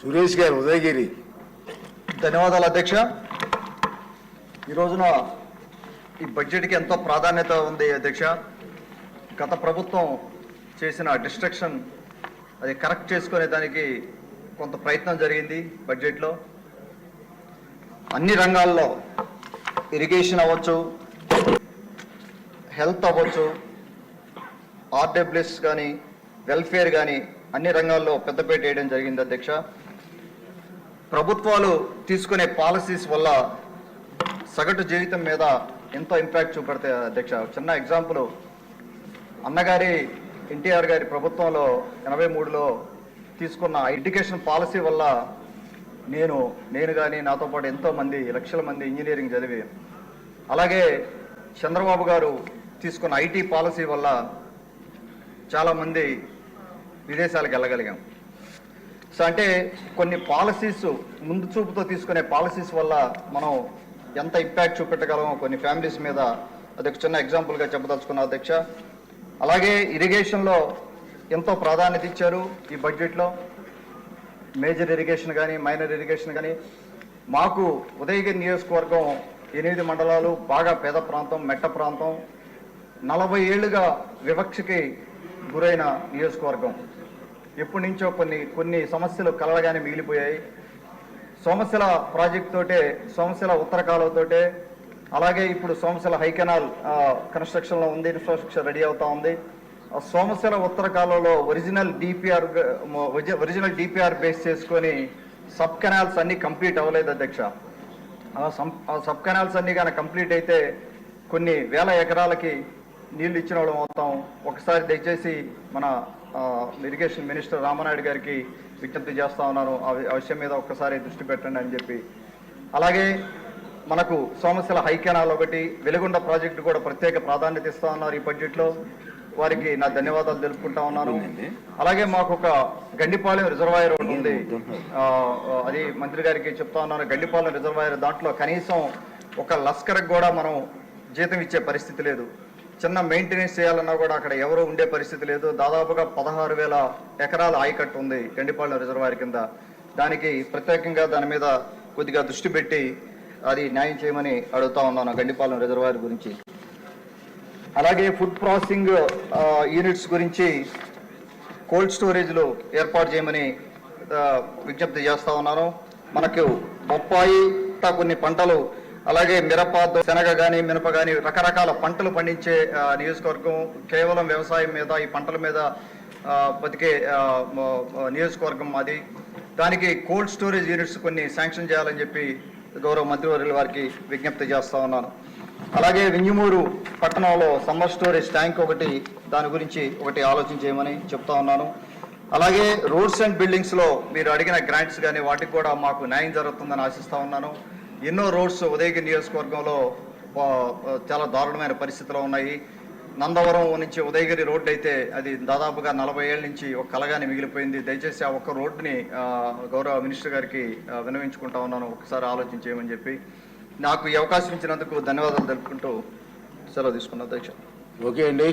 సురేష్ గారు ఉదయగిరి. ధన్యవాదాలు అధ్యక్ష. ఈ రోజున ఈ బడ్జెట్కి ఎంతో ప్రాధాన్యత ఉంది అధ్యక్ష. గత ప్రభుత్వం చేసిన డిస్ట్రక్షన్ అది కరెక్ట్ చేసుకునే దానికి కొంత ప్రయత్నం జరిగింది బడ్జెట్లో. అన్ని రంగాల్లో ఇరిగేషన్ అవ్వచ్చు హెల్త్ అవ్వచ్చు ఆర్డబ్ల్యూఎస్ కానీ వెల్ఫేర్ కానీ అన్ని రంగాల్లో పెద్దపేట వేయడం జరిగింది అధ్యక్ష. ప్రభుత్వాలు తీసుకునే పాలసీస్ వల్ల సగటు జీవితం మీద ఎంతో ఇంపాక్ట్ చూపెడతాయి అధ్యక్ష. చిన్న ఎగ్జాంపుల్. అన్నగారి ఎన్టీఆర్ గారి ప్రభుత్వంలో ఎనభై మూడులో తీసుకున్న ఎడ్యుకేషన్ పాలసీ వల్ల నేను నేను కానీ నాతో పాటు ఎంతో మంది లక్షల మంది ఇంజనీరింగ్ చదివి అలాగే చంద్రబాబు గారు తీసుకున్న ఐటీ పాలసీ వల్ల చాలామంది విదేశాలకు వెళ్ళగలిగాం. సో అంటే కొన్ని పాలసీస్ ముందు చూపుతో తీసుకునే పాలసీస్ వల్ల మనం ఎంత ఇంపాక్ట్ చూపెట్టగలమో కొన్ని ఫ్యామిలీస్ మీద అది ఒక చిన్న ఎగ్జాంపుల్గా చెప్పదలుచుకున్న అధ్యక్ష. అలాగే ఇరిగేషన్లో ఎంతో ప్రాధాన్యత ఇచ్చారు ఈ బడ్జెట్లో మేజర్ ఇరిగేషన్ కానీ మైనర్ ఇరిగేషన్ కానీ మాకు ఉదయగిరి నియోజకవర్గం ఎనిమిది మండలాలు బాగా పేద ప్రాంతం మెట్ట ప్రాంతం. నలభై ఏళ్ళుగా వివక్షకి గురైన నియోజకవర్గం. ఎప్పటి నుంచో కొన్ని కొన్ని సమస్యలు కలవగానే మిగిలిపోయాయి. సోమశిల ప్రాజెక్ట్ తోటే సోమశిల ఉత్తర కాలువతోటే అలాగే ఇప్పుడు సోమశిల హైకెనాల్ కన్స్ట్రక్షన్లో ఉంది ఇన్ఫ్రాస్ట్రక్చర్ రెడీ అవుతా ఉంది. ఆ సోమశిల ఉత్తర కాలువలో original DPR original DPR base చేసుకొని సబ్ కెనాల్స్ అన్ని కంప్లీట్ అవ్వలేదు అధ్యక్ష. ఆ ఆ సబ్ కెనాల్స్ అన్ని కానీ కంప్లీట్ అయితే కొన్ని వేల ఎకరాలకి నీళ్ళు ఇచ్చిన వాళ్ళం అవుతాం. ఒకసారి దయచేసి మన ఇరిగేషన్ మినిస్టర్ రామనాయుడు గారికి విజ్ఞప్తి చేస్తా ఉన్నాను. ఆ విషయం మీద ఒక్కసారి దృష్టి పెట్టండి అని చెప్పి. అలాగే మనకు సోమశిల హై కెనాల్ ఒకటి వెలుగొండ ప్రాజెక్టు కూడా ప్రత్యేక ప్రాధాన్యత ఇస్తా ఉన్నారు ఈ బడ్జెట్లో వారికి నా ధన్యవాదాలు తెలుపుకుంటా ఉన్నాను. అలాగే మాకు ఒక గండిపాలెం రిజర్వాయర్ ఒకటి ఉంది. అది మంత్రి గారికి చెప్తా ఉన్నాను. గండిపాలెం రిజర్వాయర్ దాంట్లో కనీసం ఒక లస్కర్కి కూడా మనం జీతం ఇచ్చే పరిస్థితి లేదు. చిన్న మెయింటెనెన్స్ చేయాలన్నా కూడా అక్కడ ఎవరు ఉండే పరిస్థితి లేదు. దాదాపుగా పదహారు వేల ఎకరాల ఆయకట్టు ఉంది గండిపాలెం రిజర్వాయర్ కింద. దానికి ప్రత్యేకంగా దాని మీద కొద్దిగా దృష్టి పెట్టి అది న్యాయం చేయమని అడుగుతా ఉన్నాను గండిపాలెం రిజర్వాయర్ గురించి. అలాగే ఫుడ్ ప్రాసెసింగ్ యూనిట్స్ గురించి కోల్డ్ స్టోరేజ్లు ఏర్పాటు చేయమని విజ్ఞప్తి చేస్తా ఉన్నాను. మనకు బొప్పాయి కొన్ని పంటలు అలాగే మిరప శనగ కానీ మినప కానీ రకరకాల పంటలు పండించే నియోజకవర్గం కేవలం వ్యవసాయం మీద ఈ పంటల మీద బతికే నియోజకవర్గం మాది. దానికి కోల్డ్ స్టోరేజ్ యూనిట్స్ కొన్ని శాంక్షన్ చేయాలని చెప్పి గౌరవ మంత్రివర్యుల వారికి విజ్ఞప్తి చేస్తూ ఉన్నాను. అలాగే వింజమూరు పట్టణంలో సమ్మర్ స్టోరేజ్ ట్యాంక్ ఒకటి దాని గురించి ఒకటి ఆలోచన చేయమని చెప్తా ఉన్నాను. అలాగే రోడ్స్ అండ్ బిల్డింగ్స్లో మీరు అడిగిన గ్రాంట్స్ కానీ వాటికి కూడా మాకు న్యాయం జరుగుతుందని ఆశిస్తూ ఉన్నాను. ఎన్నో రోడ్స్ ఉదయగిరి నియోజకవర్గంలో చాలా దారుణమైన పరిస్థితిలో ఉన్నాయి. నందవరం నుంచి ఉదయగిరి రోడ్డు అయితే అది దాదాపుగా నలభై ఏళ్ళ నుంచి ఒక కలగానే మిగిలిపోయింది. దయచేసి ఆ ఒక్క రోడ్డుని గౌరవ మినిస్టర్ గారికి వినవించుకుంటా ఉన్నాను. ఒకసారి ఆలోచించేయమని చెప్పి నాకు ఈ అవకాశం ఇచ్చినందుకు ధన్యవాదాలు తెలుపుకుంటూ సెలవు తీసుకున్నా అధ్యక్ష ఓకే అండి.